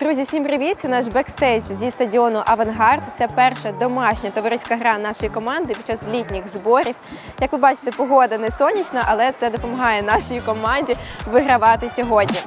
Друзі, всім привіт! Це наш бекстейдж зі стадіону Авангард. Це перша домашня товариська гра нашої команди під час літніх зборів. Як ви бачите, погода не сонячна, але це допомагає нашій команді вигравати сьогодні.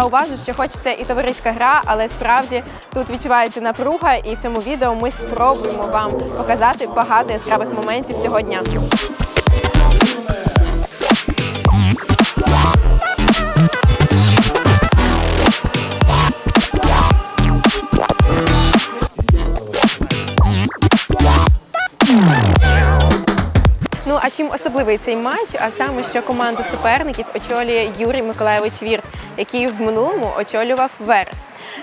Зауважу, що хоч це і товариська гра, але справді тут відчувається напруга, і в цьому відео ми спробуємо вам показати багато яскравих моментів цього дня. Ну а чим особливий цей матч? А саме, що команду суперників очолює Юрій Миколайович Вірт, який в минулому очолював Верес.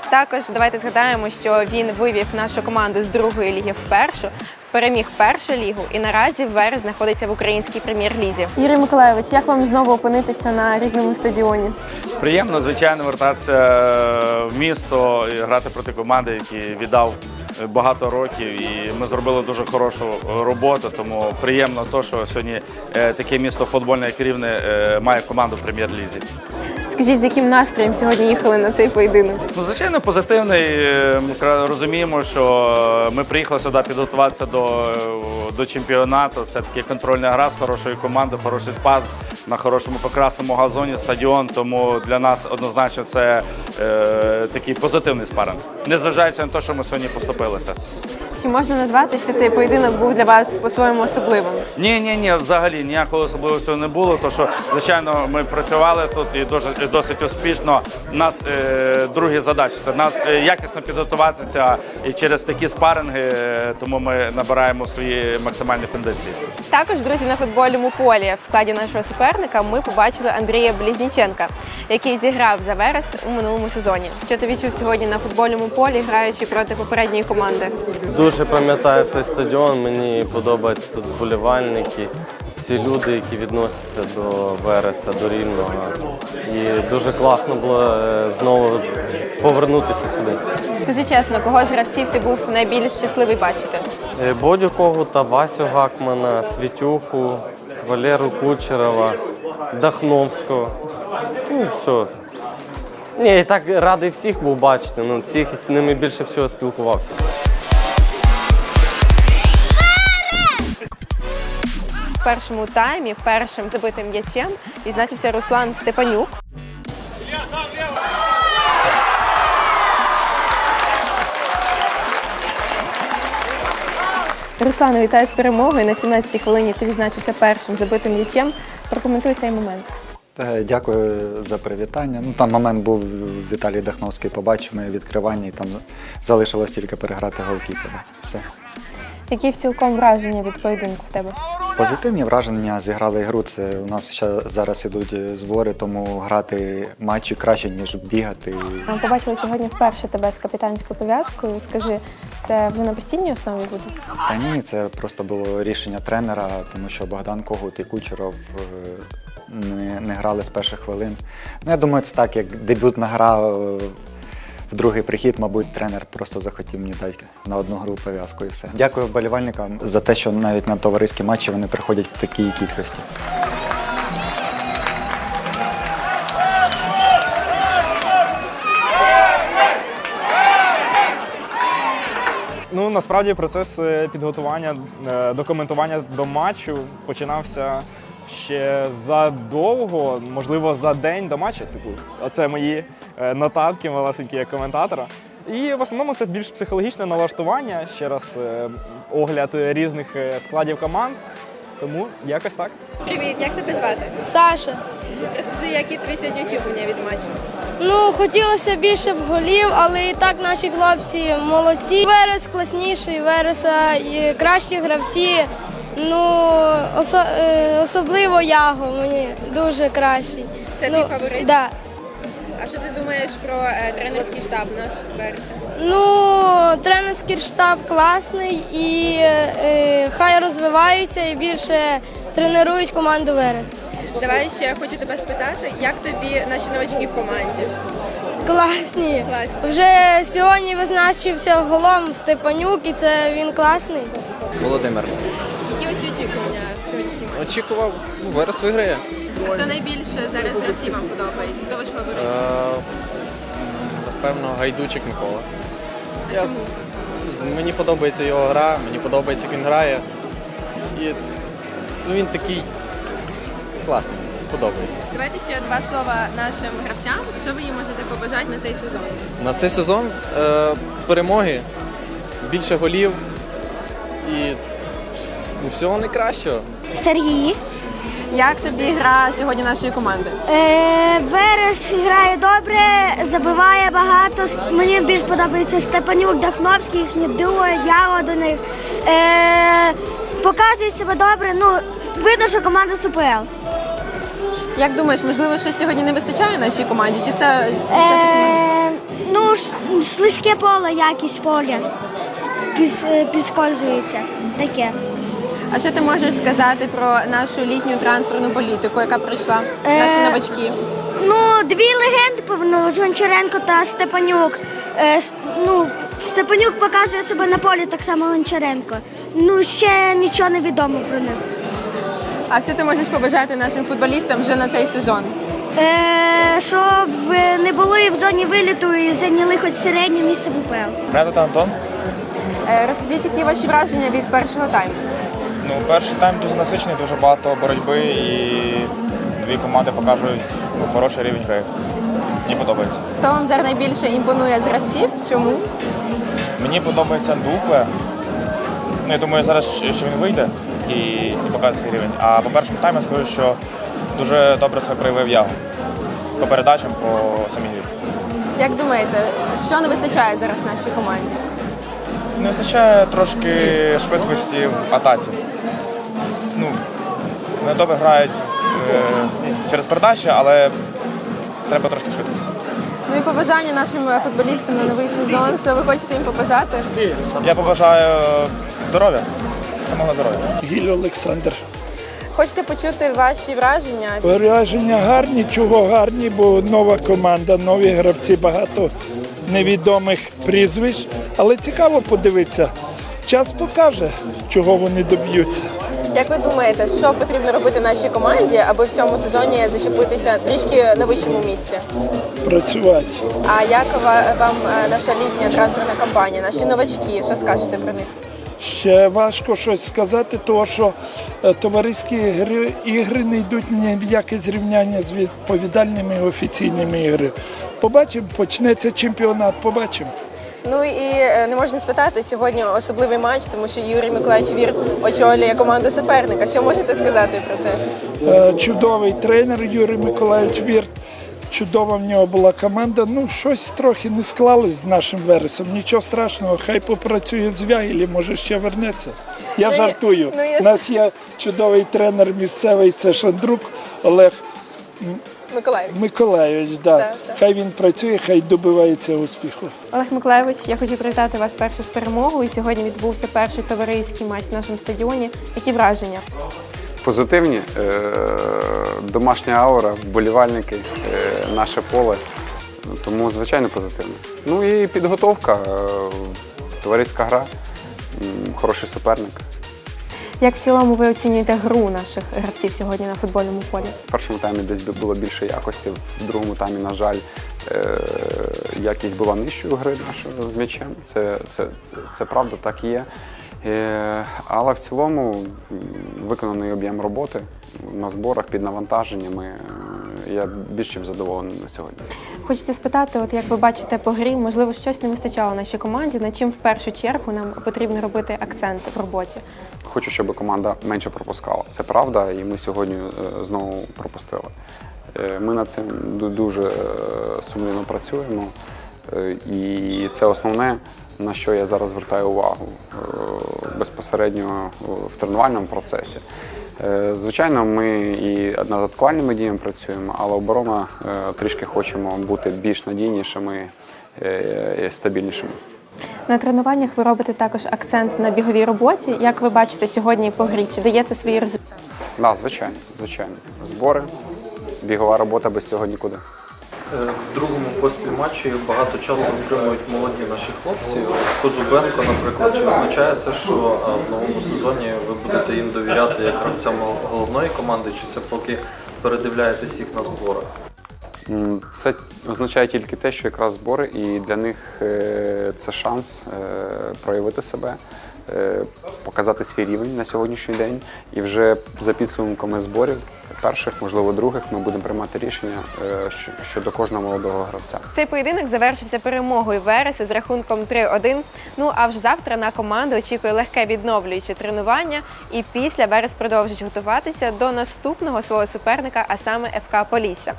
Також давайте згадаємо, що він вивів нашу команду з другої ліги в першу, переміг першу лігу і наразі Верес знаходиться в українській прем'єр-лізі. Юрій Миколайович, як вам знову опинитися на рідному стадіоні? Приємно, звичайно, вертатися в місто і грати проти команди, які віддав багато років. І ми зробили дуже хорошу роботу. Тому приємно, то, що сьогодні е, таке місто футбольне, як рівне, е, має команду в прем'єр-лізі. Скажіть, з яким настроєм сьогодні їхали на цей поєдинок? Ну, звичайно, позитивний. Е, Ми розуміємо, що ми приїхали сюди підготуватися до, е, до чемпіонату. Це таки контрольна гра з хорошою командою, хороший спад на хорошому покрасному газоні, стадіон. Тому для нас однозначно це е, такий позитивний спаринг. Незважаючи на те, що ми сьогодні поступилися. Чи можна назвати, що цей поєдинок був для вас по-своєму особливим? Ні, ні, ні, взагалі ніякого особливого цього не було. То що, звичайно, ми працювали тут і дуже і досить успішно. У нас е, другі задачі це нас е, якісно підготуватися і через такі спаринги, е, тому ми набираємо свої максимальні кондиції. Також, друзі, на футбольному полі в складі нашого суперника ми побачили Андрія Близніченка, який зіграв за Верес у минулому сезоні. Що ти відчув сьогодні на футбольному полі, граючи проти попередньої команди? Дуже пам'ятаю цей стадіон, мені подобаються тут вболівальники, всі люди, які відносяться до Вереса, до Рівного. І дуже класно було е, знову повернутися сюди. Скажи чесно, кого з гравців ти був найбільш щасливий бачити? Е, Бодю Когута, Васю Гакмана, Світюху, Валеру Кучерова, Дахновського. Ну все. Ні, і так радий всіх був бачити, ну цих з ними більше всього спілкувався. Першому таймі першим забитим м'ячем відзначився Руслан Степанюк. Руслане, вітаю з перемогою. На 17-й хвилині ти відзначився першим забитим м'ячем. Прокоментуй цей момент. Дякую за привітання. Ну там момент був Віталій Дахновський побачив моє відкривання і там залишилось тільки переграти голкіпера. Все. Які цілком враження від поєдинку в тебе? Позитивні враження зіграли ігру. Це у нас ще зараз ідуть збори, тому грати матчі краще, ніж бігати. Ми побачили сьогодні вперше тебе з капітанською пов'язкою. Скажи, це вже на постійній основі буде? Та ні, це просто було рішення тренера, тому що Богдан Когут і Кучеров е, не, не грали з перших хвилин. Ну, я думаю, це так, як дебютна гра е, в другий прихід, мабуть, тренер просто захотів мені дати на одну гру пов'язку і все. Дякую вболівальникам за те, що навіть на товариські матчі вони приходять в такій кількості. Ну насправді процес е, підготування, е, документування до матчу починався ще задовго, можливо, за день до матчу. Типу, оце мої е, нотатки, малесенькі як коментатора. І в основному це більш психологічне налаштування, ще раз е, огляд різних е, складів команд. Тому якось так. Привіт, як тебе звати? Саша. Розкажи, які твої сьогодні очікування від матчу? Ну, хотілося більше б голів, але і так наші хлопці молодці. Верес класніший, Вереса і кращі гравці. Ну, осо- е, особливо Яго мені дуже кращий. Це ну, твій фаворит? Да. А що ти думаєш про е, тренерський штаб наш Вереса? Ну, тренерський штаб класний і е, хай розвиваються і більше тренують команду Верес. Давай ще я хочу тебе спитати, як тобі наші новачки в команді? Класні. Класні. Вже сьогодні визначився голом Степанюк, і це він класний. Володимир. Очікував, ну, Верес виграє. А хто найбільше зараз гравців вам подобається? Хто ваш фаворит? Е, напевно, гайдучик Микола. А я- чому? Мені подобається його гра, мені подобається, як він грає. І ну, він такий класний, подобається. Давайте ще два слова нашим гравцям. Що ви їм можете побажати на цей сезон? На цей сезон е, перемоги, більше голів і ну, всього найкращого. Сергій. Як тобі гра сьогодні нашої команди? Е, Верес грає добре, забиває багато. Мені більш подобається Степанюк, Дахновський, їхні дуо, я до них. Е, показує себе добре. Ну, видно, що команда СУПЛ. Як думаєш, можливо, щось сьогодні не вистачає нашій команді? Чи все, чи все? Е, ну, слизьке поле, якість поля. Піс, е. Таке. А що ти можеш сказати про нашу літню трансферну політику, яка пройшла? Е, Наші новачки? Ну, дві легенди повернулись, Гончаренко та Степанюк. Е, ну, Степанюк показує себе на полі, так само Гончаренко. Ну, ще нічого не відомо про них. А що ти можеш побажати нашим футболістам вже на цей сезон? Е, щоб не були в зоні виліту і зайняли хоч середнє місце в УПЛ. Мене звати Антон. Е, Розкажіть, які ваші враження від першого тайму? Ну, перший тайм дуже насичений, дуже багато боротьби і дві команди покажуть ну, хороший рівень гри. Мені подобається. Хто вам зараз найбільше імпонує з гравців? Чому? Мені подобається Дукле. Ну, я думаю, зараз що він вийде і, і покаже свій рівень. А по першому тайму я скажу, що дуже добре себе проявив Яго. По передачам, по самій грі. Як думаєте, що не вистачає зараз нашій команді? Не вистачає трошки швидкості в атаці. Ну, вони добре грають е, через передачі, але треба трошки швидкості. Ну і побажання нашим футболістам на новий сезон. Що ви хочете їм побажати? Я побажаю здоров'я, самого здоров'я. Гіль Олександр. Хочете почути ваші враження? Враження гарні, чого гарні, бо нова команда, нові гравці, багато невідомих прізвищ. Але цікаво подивитися. Час покаже, чого вони доб'ються. Як ви думаєте, що потрібно робити нашій команді, аби в цьому сезоні зачепитися трішки на вищому місці? Працювати. А як вам е, наша літня трансферна кампанія, наші новачки? Що скажете про них? Ще важко щось сказати, тому що е, товариські ігри, ігри не йдуть ні в яке зрівняння з відповідальними офіційними іграми. Побачимо, почнеться чемпіонат, побачимо. Ну і е, не можна спитати сьогодні особливий матч, тому що Юрій Миколаївич Вірт очолює команду суперника. Що можете сказати про це? Е, Чудовий тренер Юрій Миколаївич Вірт. Чудова в нього була команда. Ну, щось трохи не склалось з нашим вересом. Нічого страшного, хай попрацює в Звягілі, може ще вернеться. Я Ну, жартую. ну, я- У нас є чудовий тренер місцевий, це Шандрук Олег Миколаївич. Миколаївич. Да. Так, так. Хай він працює, хай добивається успіху. Олег Миколаївич, я хочу привітати вас перше з перемогою. Сьогодні відбувся перший товариський матч на нашому стадіоні. Які враження? позитивні. Е, Домашня аура, вболівальники, е, наше поле. Тому, звичайно, позитивно. Ну і підготовка, е, товариська гра, хороший суперник. Як в цілому ви оцінюєте гру наших гравців сьогодні на футбольному полі? В першому таймі десь було більше якості, в другому таймі, на жаль, е, якість була нижчою гри нашої з м'ячем. Це, це, це, це правда, так і є. Е, Але в цілому виконаний об'єм роботи на зборах під навантаженнями. е, Я більш чим задоволений на сьогодні. Хочете спитати, от як ви бачите по грі, можливо, щось не вистачало нашій команді, на чим в першу чергу нам потрібно робити акцент в роботі? Хочу, щоб команда менше пропускала. Це правда, і ми сьогодні е, знову пропустили. Ми над цим дуже сумлінно працюємо, і це основне, на що я зараз звертаю увагу е, безпосередньо в тренувальному процесі. Е, Звичайно, ми і над атакувальними діями працюємо, але оборона е, трішки хочемо бути більш надійнішими і стабільнішими. На тренуваннях ви робите також акцент на біговій роботі. Як ви бачите сьогодні по грі? Чи дає це свої результати? Так, звичайно, звичайно. Збори, бігова робота без цього нікуди. Е, В другому поспіль матчі багато часу отримують молоді наші хлопці. Козубенко, наприклад, чи означає це, що е, в новому сезоні ви будете їм довіряти як гравцям головної команди, чи це поки передивляєтесь їх на зборах? Це означає тільки те, що якраз збори, і для них е, це шанс проявити себе, показати свій рівень на сьогоднішній день. І вже за підсумками зборів, перших, можливо, других, ми будемо приймати рішення е, щодо кожного молодого гравця. Цей поєдинок завершився перемогою Вереса з рахунком 3-1. Ну а вже завтра на команду очікує легке відновлююче тренування. І після Верес продовжить готуватися до наступного свого суперника, а саме ФК Полісся.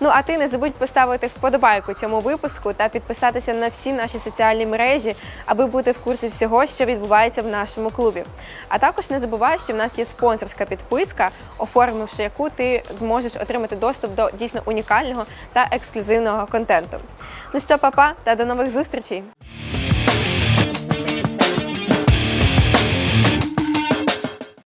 Ну а ти не забудь поставити вподобайку цьому випуску та підписатися на всі наші соціальні мережі, аби бути в курсі всього, що відбувається в нашому клубі. А також не забувай, що в нас є спонсорська підписка, оформивши яку ти зможеш отримати доступ до дійсно унікального та ексклюзивного контенту. Ну що, папа, та до нових зустрічей!